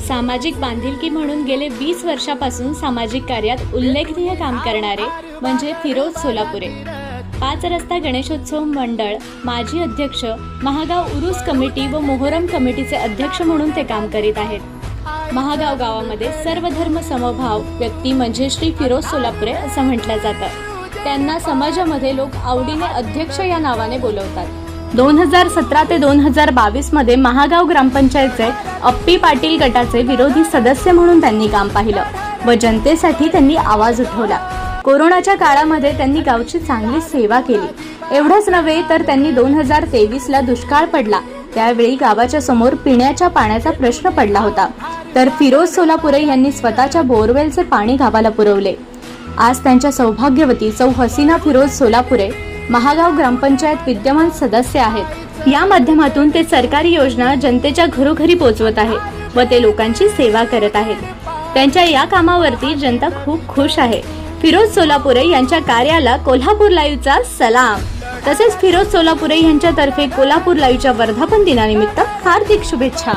सामाजिक बांधिलकी म्हणून गेले वीस वर्षापासून सामाजिक कार्यात उल्लेखनीय काम करणारे म्हणजे फिरोज सोलापुरे. पाच रस्ता गणेशोत्सव मंडळ माजी अध्यक्ष महागाव उरूस कमिटी व मोहरम कमिटीचे अध्यक्ष म्हणून ते काम करीत आहेत. महागाव गावामध्ये सर्वधर्म समभाव व्यक्ती म्हणजे श्री फिरोज सोलापुरे असं म्हटलं जातं. त्यांना समाजामध्ये लोक आवडीने अध्यक्ष या नावाने बोलवतात. दोन हजार सतरा ते दोन हजार बावीसमध्ये महागाव ग्रामपंचायतचे अप्पी पाटील गटाचे विरोधी सदस्य म्हणून त्यांनी काम पाहिलं व जनतेसाठी त्यांनी आवाज उठवला. कोरोनाच्या काळामध्ये त्यांनी गावची चांगली सेवा केली. एवढंच नव्हे तर त्यांनी दोन हजार तेवीसला दुष्काळ पडला. त्यावेळी गावाच्या समोर पिण्याच्या पाण्याचा प्रश्न पडला होता. तर फिरोज सोलापुरे यांनी स्वतःच्या बोरवेलचे पाणी गावाला पुरवले. आज त्यांच्या सौभाग्यवती सौ हसीना फिरोज सोलापुरे महागाव ग्रामपंचायत विद्यमान सदस्य आहेत. या माध्यमातून ते सरकारी योजना जनतेच्या घरोघरी पोहोचवत आहेत व ते लोकांची सेवा करत आहेत. त्यांच्या या कामावरती जनता खूप खुश आहे. फिरोज सोलापुरे यांच्या कार्याला कोल्हापूर लाईव्हचा सलाम. तसेच फिरोज सोलापुरे यांच्यातर्फे कोल्हापूर लाईव्हच्या वर्धापन दिनानिमित्त हार्दिक शुभेच्छा.